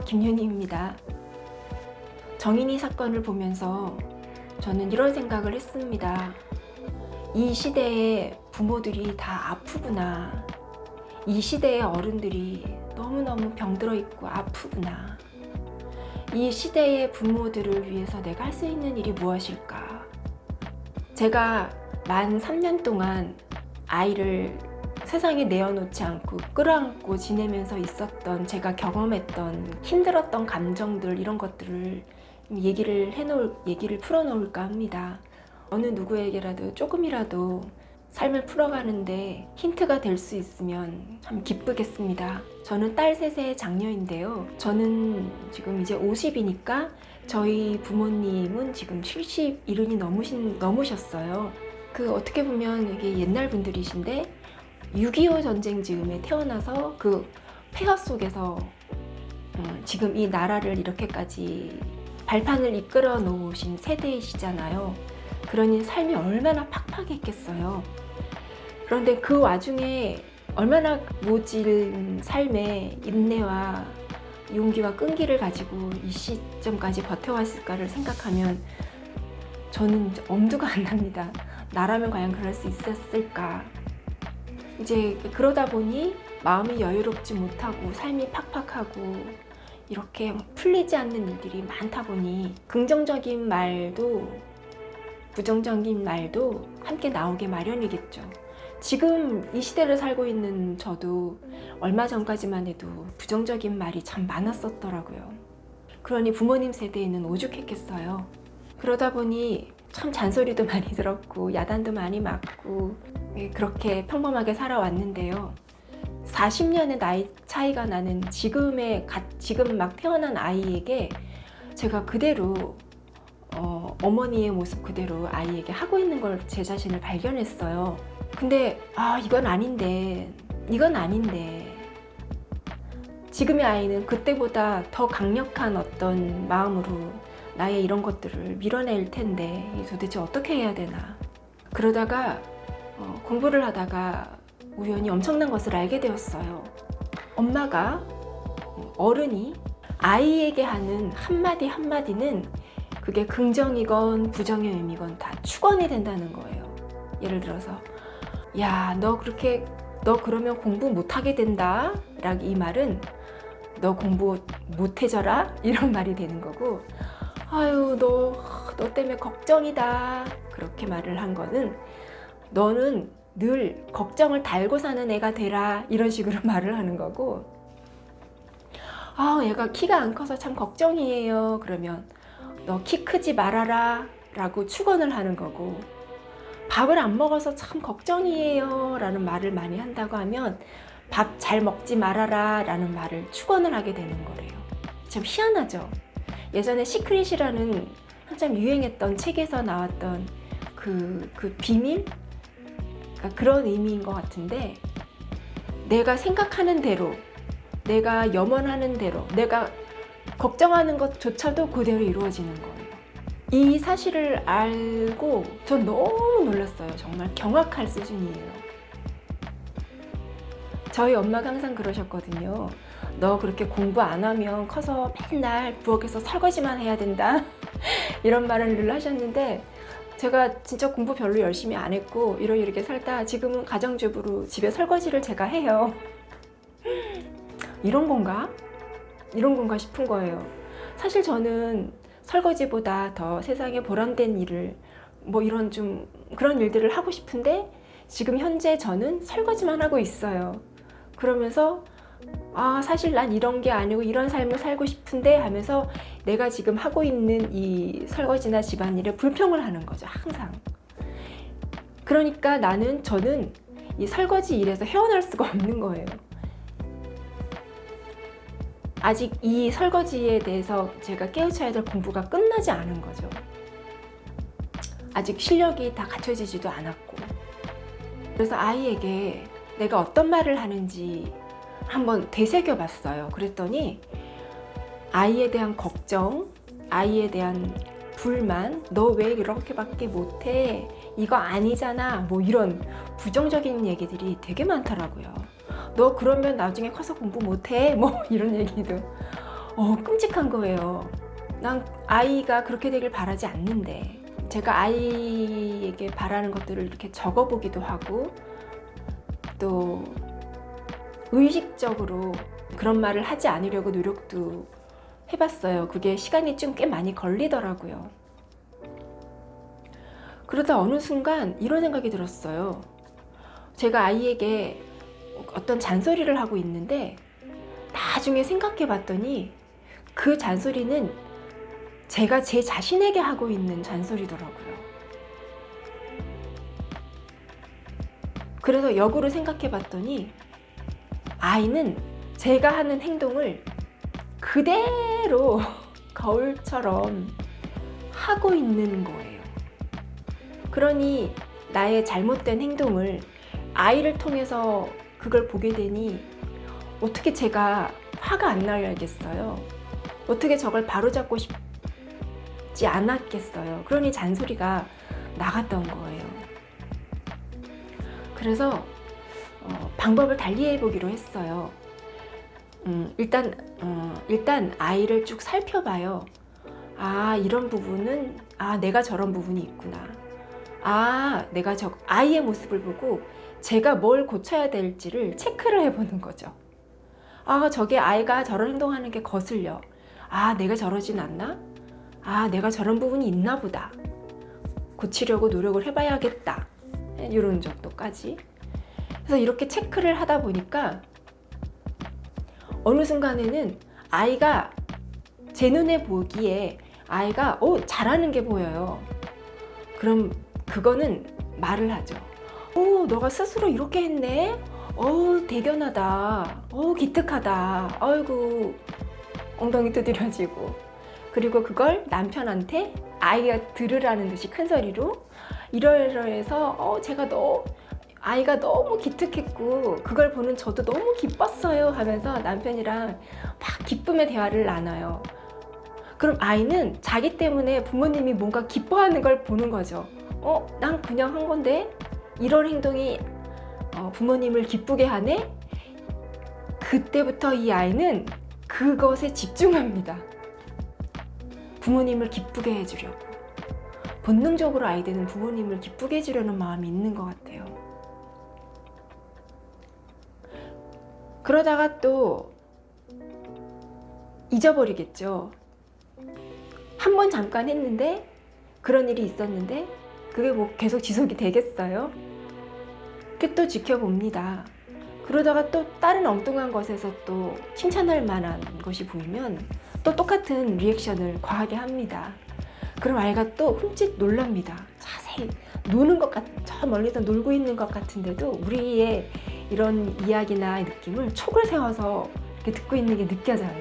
김윤희입니다. 정인이 사건을 보면서 저는 이런 생각을 했습니다. 이 시대의 부모들이 다 아프구나. 이 시대의 어른들이 너무너무 병들어 있고 아프구나. 이 시대의 부모들을 위해서 내가 할 수 있는 일이 무엇일까? 제가 만 3년 동안 아이를 세상에 내어놓지 않고 끌어안고 지내면서 있었던 제가 경험했던 힘들었던 감정들 이런 것들을 얘기를 해놓을 얘기를 풀어놓을까 합니다. 어느 누구에게라도 조금이라도 삶을 풀어가는데 힌트가 될 수 있으면 참 기쁘겠습니다. 저는 딸 셋의 장녀인데요. 저는 지금 이제 50이니까 저희 부모님은 지금 70 이른이 넘으신 넘으셨어요. 그 어떻게 보면 이게 옛날 분들이신데 6.25 전쟁 즈음에 태어나서 그 폐허 속에서 음, 지금 이 나라를 이렇게까지 발판을 이끌어 놓으신 세대이시잖아요. 그러니 삶이 얼마나 팍팍했겠어요. 그런데 그 와중에 얼마나 모질 삶의 인내와 용기와 끈기를 가지고 이 시점까지 버텨왔을까를 생각하면 저는 엄두가 안 납니다. 나라면 과연 그럴 수 있었을까? 이제 그러다 보니 마음이 여유롭지 못하고 삶이 팍팍하고 이렇게 풀리지 않는 일들이 많다 보니 긍정적인 말도 부정적인 말도 함께 나오게 마련이겠죠. 지금 이 시대를 살고 있는 저도 얼마 전까지만 해도 부정적인 말이 참 많았었더라고요. 그러니 부모님 세대에는 오죽했겠어요. 그러다 보니 참 잔소리도 많이 들었고 야단도 많이 맞고 예, 그렇게 평범하게 살아왔는데요. 40년의 나이 차이가 나는 지금의 가- 지금 막 태어난 아이에게 제가 그대로 어, 어머니의 모습 그대로 아이에게 하고 있는 걸 제 자신을 발견했어요. 근데 아 이건 아닌데 이건 아닌데 지금의 아이는 그때보다 더 강력한 어떤 마음으로 나의 이런 것들을 밀어낼 텐데 이 도대체 어떻게 해야 되나 그러다가 어, 공부를 하다가 우연히 엄청난 것을 알게 되었어요. 엄마가 어른이 아이에게 하는 한마디 한마디는 그게 긍정이건 부정의 의미건 다 축원이 된다는 거예요. 예를 들어서 야, 너 그렇게 너 그러면 공부 못 하게 된다. 라고 이 말은 너 공부 못 해져라. 이런 말이 되는 거고 아유, 너 너 때문에 걱정이다. 그렇게 말을 한 거는 너는 늘 걱정을 달고 사는 애가 되라. 이런 식으로 말을 하는 거고 아, 얘가 키가 안 커서 참 걱정이에요. 그러면 너 키 크지 말아라. 라고 축원을 하는 거고 밥을 안 먹어서 참 걱정이에요. 라는 말을 많이 한다고 하면 밥 잘 먹지 말아라. 라는 말을 축원을 하게 되는 거래요. 참 희한하죠. 예전에 시크릿이라는 한참 유행했던 책에서 나왔던 그, 그 비밀? 그러니까 그런 의미인 것 같은데 내가 생각하는 대로 내가 염원하는 대로 내가 걱정하는 것조차도 그대로 이루어지는 거예요. 이 사실을 알고 전 너무 놀랐어요. 정말 경악할 수준이에요. 저희 엄마가 항상 그러셨거든요. 너 그렇게 공부 안 하면 커서 맨날 부엌에서 설거지만 해야 된다. 이런 말을 늘 하셨는데 제가 진짜 공부 별로 열심히 안 했고 이러이렇게 살다 지금은 가정주부로 집에 설거지를 제가 해요. 이런 건가? 이런 건가 싶은 거예요. 사실 저는 설거지보다 더 세상에 보람된 일을 뭐 이런 좀 그런 일들을 하고 싶은데 지금 현재 저는 설거지만 하고 있어요. 그러면서 아, 사실 난 이런 게 아니고 이런 삶을 살고 싶은데 하면서 내가 지금 하고 있는 이 설거지나 집안일에 불평을 하는 거죠. 항상. 그러니까 나는 저는 이 설거지 일에서 헤어날 수가 없는 거예요. 아직 이 설거지에 대해서 제가 깨우쳐야 될 공부가 끝나지 않은 거죠. 아직 실력이 다 갖춰지지도 않았고. 그래서 아이에게 내가 어떤 말을 하는지 한번 되새겨 봤어요. 그랬더니 아이에 대한 걱정, 아이에 대한 불만, 너 왜 이렇게밖에 못해? 이거 아니잖아. 뭐 이런 부정적인 얘기들이 되게 많더라고요. 너 그러면 나중에 커서 공부 못해? 뭐 이런 얘기도 어, 끔찍한 거예요. 난 아이가 그렇게 되길 바라지 않는데 제가 아이에게 바라는 것들을 이렇게 적어보기도 하고 또 의식적으로 그런 말을 하지 않으려고 노력도 해봤어요. 그게 시간이 좀 꽤 많이 걸리더라고요. 그러다 어느 순간 이런 생각이 들었어요. 제가 아이에게 어떤 잔소리를 하고 있는데 나중에 생각해 봤더니 그 잔소리는 제가 제 자신에게 하고 있는 잔소리더라고요. 그래서 역으로 생각해 봤더니 아이는 제가 하는 행동을 그대로 거울처럼 하고 있는 거예요. 그러니 나의 잘못된 행동을 아이를 통해서 그걸 보게 되니 어떻게 제가 화가 안 나야겠어요. 어떻게 저걸 바로잡고 싶지 않았겠어요. 그러니 잔소리가 나갔던 거예요. 그래서 어, 방법을 달리 해 보기로 했어요. 음, 일단 어, 일단 아이를 쭉 살펴봐요. 아 이런 부분은 아 내가 저런 부분이 있구나. 아 내가 저 아이의 모습을 보고 제가 뭘 고쳐야 될지를 체크를 해보는 거죠. 아 저게 아이가 저런 행동하는 게 거슬려. 아 내가 저러진 않나? 아 내가 저런 부분이 있나 보다. 고치려고 노력을 해봐야겠다. 이런 정도까지. 그래서 이렇게 체크를 하다 보니까 어느 순간에는 아이가 제 눈에 보기에 아이가 어 잘하는 게 보여요. 그럼 그거는 말을 하죠. 오 너가 스스로 이렇게 했네. 어우 대견하다. 어우 기특하다. 아이고 엉덩이 두드려지고 그리고 그걸 남편한테 아이가 들으라는 듯이 큰 소리로 이러이러해서 어 제가 너 아이가 너무 기특했고 그걸 보는 저도 너무 기뻤어요 하면서 남편이랑 막 기쁨의 대화를 나눠요. 그럼 아이는 자기 때문에 부모님이 뭔가 기뻐하는 걸 보는 거죠. 어, 난 그냥 한 건데 이런 행동이 어, 부모님을 기쁘게 하네? 그때부터 이 아이는 그것에 집중합니다. 부모님을 기쁘게 해주려고. 본능적으로 아이들은 부모님을 기쁘게 해주려는 마음이 있는 것 같아요. 그러다가 또 잊어버리겠죠. 한 번 잠깐 했는데 그런 일이 있었는데 그게 뭐 계속 지속이 되겠어요? 그게 또 지켜봅니다. 그러다가 또 다른 엉뚱한 것에서 또 칭찬할 만한 것이 보이면 또 똑같은 리액션을 과하게 합니다. 그럼 아이가 또 흠칫 놀랍니다. 자세히 노는 것 같, 저 멀리서 놀고 있는 것 같은데도 우리의 이런 이야기나 느낌을 촉을 세워서 이렇게 듣고 있는 게 느껴져요.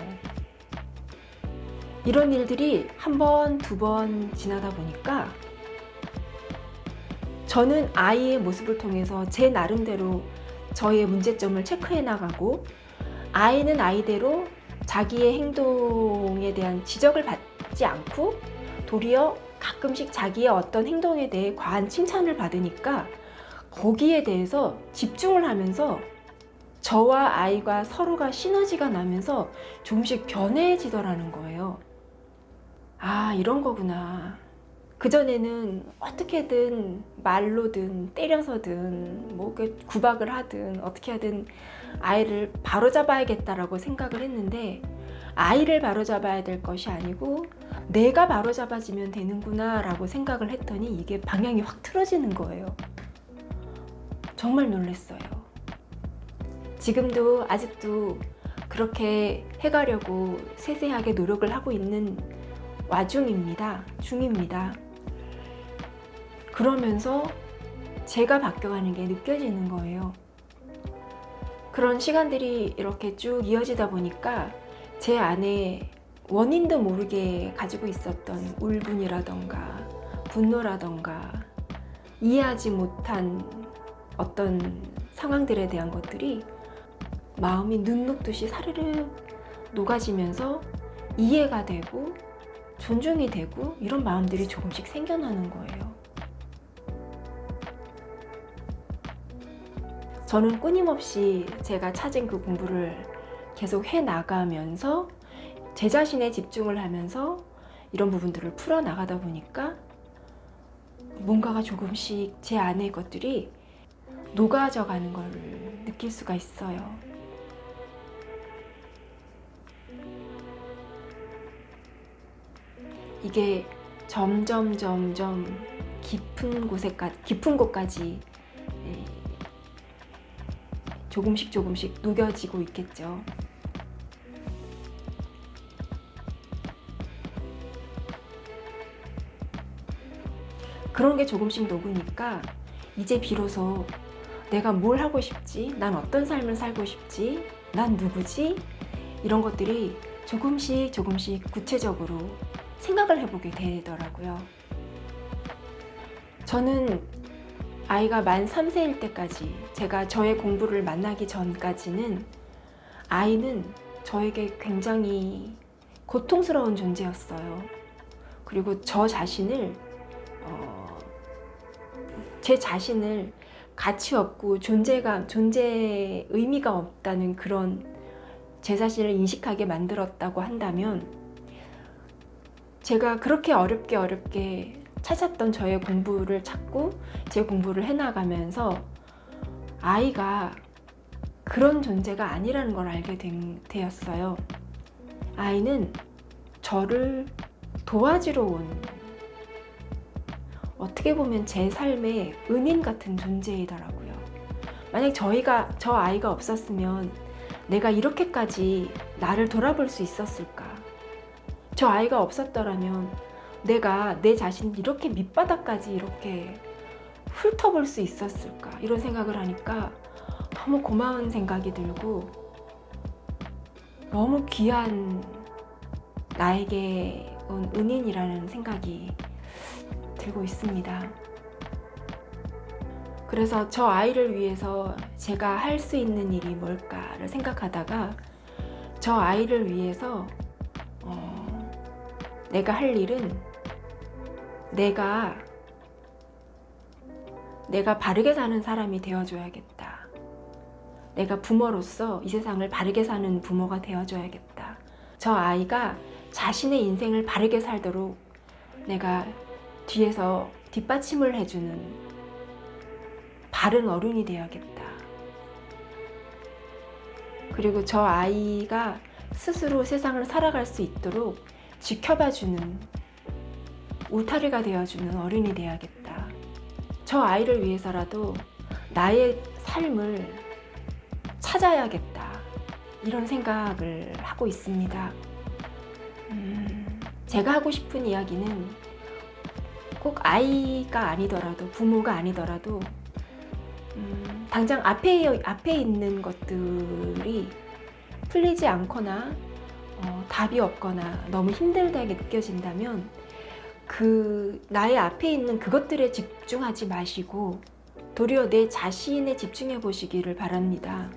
이런 일들이 한 번, 두 번 지나다 보니까 저는 아이의 모습을 통해서 제 나름대로 저의 문제점을 체크해 나가고 아이는 아이대로 자기의 행동에 대한 지적을 받지 않고 도리어 가끔씩 자기의 어떤 행동에 대해 과한 칭찬을 받으니까 거기에 대해서 집중을 하면서 저와 아이가 서로가 시너지가 나면서 조금씩 변해지더라는 거예요. 아, 이런 거구나. 그전에는 어떻게든 말로든 때려서든 뭐 구박을 하든 어떻게 하든 아이를 바로잡아야겠다라고 생각을 했는데 아이를 바로잡아야 될 것이 아니고 내가 바로잡아지면 되는구나라고 생각을 했더니 이게 방향이 확 틀어지는 거예요. 정말 놀랐어요. 지금도 아직도 그렇게 해가려고 세세하게 노력을 하고 있는 와중입니다. 중입니다. 그러면서 제가 바뀌어가는 게 느껴지는 거예요. 그런 시간들이 이렇게 쭉 이어지다 보니까 제 안에 원인도 모르게 가지고 있었던 울분이라던가 분노라던가 이해하지 못한 어떤 상황들에 대한 것들이 마음이 눈 녹듯이 사르르 녹아지면서 이해가 되고 존중이 되고 이런 마음들이 조금씩 생겨나는 거예요. 저는 끊임없이 제가 찾은 그 공부를 계속 해 나가면서 제 자신에 집중을 하면서 이런 부분들을 풀어 나가다 보니까 뭔가가 조금씩 제 안의 것들이 녹아져 가는 걸 느낄 수가 있어요. 이게 점점 점점 깊은 곳에까지 깊은 곳까지 예, 조금씩 조금씩 녹여지고 있겠죠. 그런 게 조금씩 녹으니까 이제 비로소 내가 뭘 하고 싶지? 난 어떤 삶을 살고 싶지? 난 누구지? 이런 것들이 조금씩 조금씩 구체적으로 생각을 해보게 되더라고요. 저는 아이가 만 3세일 때까지 제가 저의 공부를 만나기 전까지는 아이는 저에게 굉장히 고통스러운 존재였어요. 그리고 저 자신을 어, 제 자신을 가치 없고 존재감, 존재 의미가 없다는 그런 제 자신을 인식하게 만들었다고 한다면 제가 그렇게 어렵게 어렵게 찾았던 저의 공부를 찾고 제 공부를 해나가면서 아이가 그런 존재가 아니라는 걸 알게 된, 되었어요. 아이는 저를 도와주러 온 어떻게 보면 제 삶의 은인 같은 존재이더라고요. 만약 저희가 저 아이가 없었으면 내가 이렇게까지 나를 돌아볼 수 있었을까? 저 아이가 없었더라면 내가 내 자신을 이렇게 밑바닥까지 이렇게 훑어볼 수 있었을까? 이런 생각을 하니까 너무 고마운 생각이 들고 너무 귀한 나에게 온 은인이라는 생각이 들고 있습니다. 그래서 저 아이를 위해서 제가 할 수 있는 일이 뭘까를 생각하다가 저 아이를 위해서 어, 내가 할 일은 내가 내가 바르게 사는 사람이 되어줘야겠다. 내가 부모로서 이 세상을 바르게 사는 부모가 되어줘야겠다. 저 아이가 자신의 인생을 바르게 살도록 내가 뒤에서 뒷받침을 해주는 바른 어른이 되어야겠다. 그리고 저 아이가 스스로 세상을 살아갈 수 있도록 지켜봐주는 울타리가 되어주는 어른이 되어야겠다. 저 아이를 위해서라도 나의 삶을 찾아야겠다. 이런 생각을 하고 있습니다. 음, 제가 하고 싶은 이야기는 꼭 아이가 아니더라도 부모가 아니더라도 음, 당장 앞에 앞에 있는 것들이 풀리지 않거나 어, 답이 없거나 너무 힘들다게 느껴진다면 그 나의 앞에 있는 그것들에 집중하지 마시고 도리어 내 자신에 집중해 보시기를 바랍니다.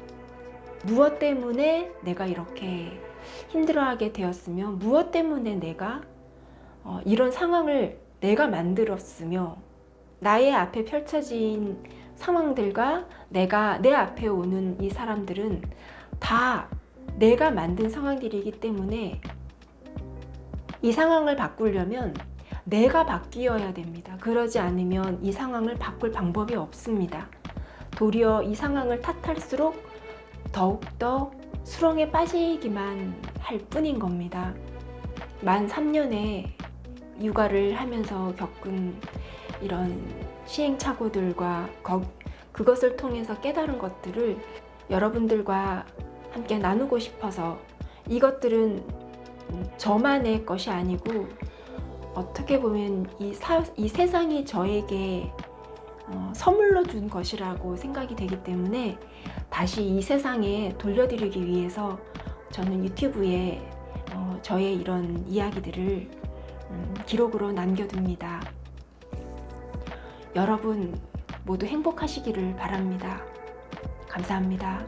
무엇 때문에 내가 이렇게 힘들어하게 되었으며 무엇 때문에 내가 어, 이런 상황을 내가 만들었으며 나의 앞에 펼쳐진 상황들과 내가 내 앞에 오는 이 사람들은 다 내가 만든 상황들이기 때문에 이 상황을 바꾸려면 내가 바뀌어야 됩니다. 그러지 않으면 이 상황을 바꿀 방법이 없습니다. 도리어 이 상황을 탓할수록 더욱더 수렁에 빠지기만 할 뿐인 겁니다. 만 3년에 육아를 하면서 겪은 이런 시행착오들과 그것을 통해서 깨달은 것들을 여러분들과 함께 나누고 싶어서 이것들은 저만의 것이 아니고 어떻게 보면 이, 사, 이 세상이 저에게 어, 선물로 준 것이라고 생각이 되기 때문에 다시 이 세상에 돌려드리기 위해서 저는 유튜브에 어, 저의 이런 이야기들을 음, 기록으로 남겨둡니다. 여러분 모두 행복하시기를 바랍니다. 감사합니다.